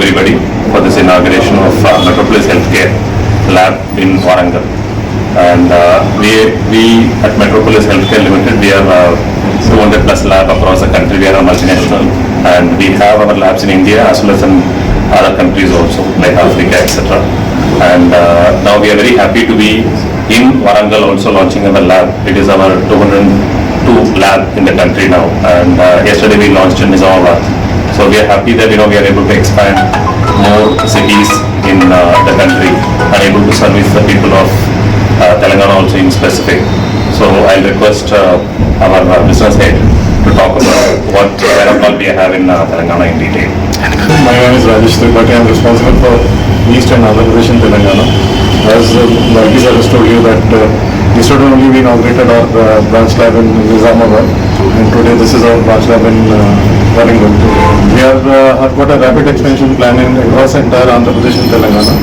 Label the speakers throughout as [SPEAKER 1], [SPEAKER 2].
[SPEAKER 1] everybody for this inauguration of uh, Metropolis Healthcare Lab in Warangal. And uh, we, we at Metropolis Healthcare Limited, we have uh, 200 plus lab across the country. We are a multinational and we have our labs in India as well as in other countries also like Africa, etc. And uh, now we are very happy to be in Warangal also launching our lab. It is our 202 lab in the country now. And uh, yesterday we launched in Nizamabad. So we are happy that you know we are able to expand more cities in uh, the country and able to service the people of uh, Telangana also in specific. So I'll request uh, our uh, business head to talk about what whereabout we have in uh, Telangana in detail.
[SPEAKER 2] My name is Rajesh Tripathi. I am responsible for East and Andhra Pradesh and Telangana. As uh, has told you that uh, yesterday only we inaugurated our uh, branch lab in Nizamabad and today this is our branch lab in uh, Warangal. We are, uh, have got a rapid expansion plan in across entire Andhra Pradesh and Telangana.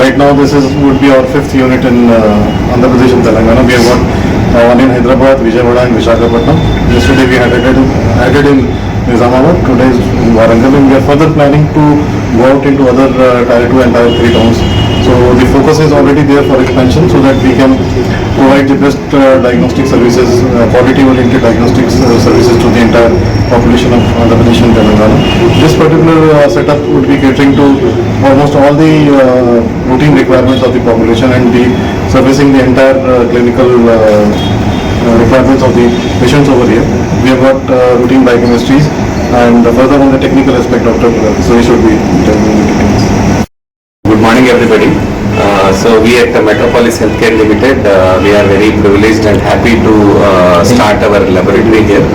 [SPEAKER 2] Right now this is would be our fifth unit in uh, Andhra Pradesh and Telangana. We have got uh, one in Hyderabad, Vijayawada and Visakhapatnam. Yesterday we had added, added in Nizamabad, today is Warangal and we are further planning to go out into other uh, tier 2 and tier 3 towns. So the focus is already there for expansion so that we can provide the best uh, diagnostic services, uh, quality oriented diagnostic uh, services to the entire population of Andhra Pradesh and Telangana. This particular uh, setup would be catering to almost all the uh, routine requirements of the population and be servicing the entire uh, clinical uh, uh, requirements of the patients over here. We have got uh, routine biochemistries and further on the technical aspect, Dr. Suresh should be telling the details.
[SPEAKER 3] Good morning, everybody. Uh, So we at the Metropolis Healthcare Limited, uh, we are very privileged and happy to uh, start our laboratory here.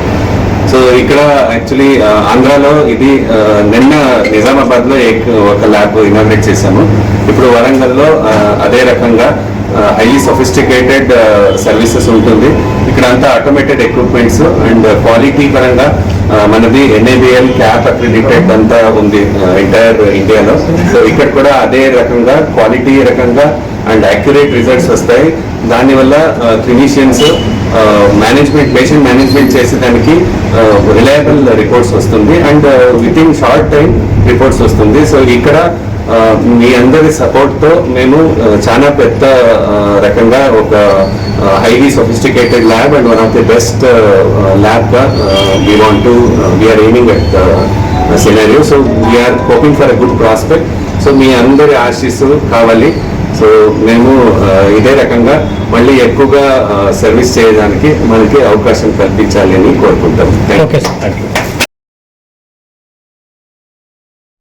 [SPEAKER 3] So ఇక్కడ actually ఆంధ్రాలో ఇది నిన్న నిజామాబాద్లో ఒక lab inaugurate చేశాము ఇప్పుడు వరంగల్లో అదే రకంగా హైలీ సొఫిస్టికేటెడ్ సర్వీసెస్ ఉంటుంది. ఇక్కడ అంతా ఆటోమేటెడ్ ఎక్విప్మెంట్స్ అండ్ క్వాలిటీ పరంగా మనది ఎన్ఏబిఎల్ క్యాప్ అక్రెడిటెడ్ అంతా ఉంది ఎంటైర్ ఇండియాలో సో ఇక్కడ కూడా అదే రకంగా క్వాలిటీ రకంగా అండ్ యాక్యురేట్ రిజల్ట్స్ వస్తాయి. దానివల్ల క్లినీషియన్స్ మేనేజ్మెంట్ పేషెంట్ మేనేజ్మెంట్ చేసేదానికి రిలయబుల్ రిపోర్ట్స్ వస్తుంది. And with in short time reports వస్తుంది. సో ఇక్కడ మీ అందరి సపోర్ట్తో మేము చాలా పెద్ద రకంగా ఒక highly sophisticated lab and one of the best ల్యాబ్గా we want to we're aiming at scenario so we're hoping for a good prospect so మీ అందరి ఆశీస్సు కావాలి. సో మేము ఇదే రకంగా మళ్ళీ ఎక్కువగా సర్వీస్ చేయడానికి మనకి అవకాశం కల్పించాలి అని కోరుకుంటాం.
[SPEAKER 4] Okay sir thank you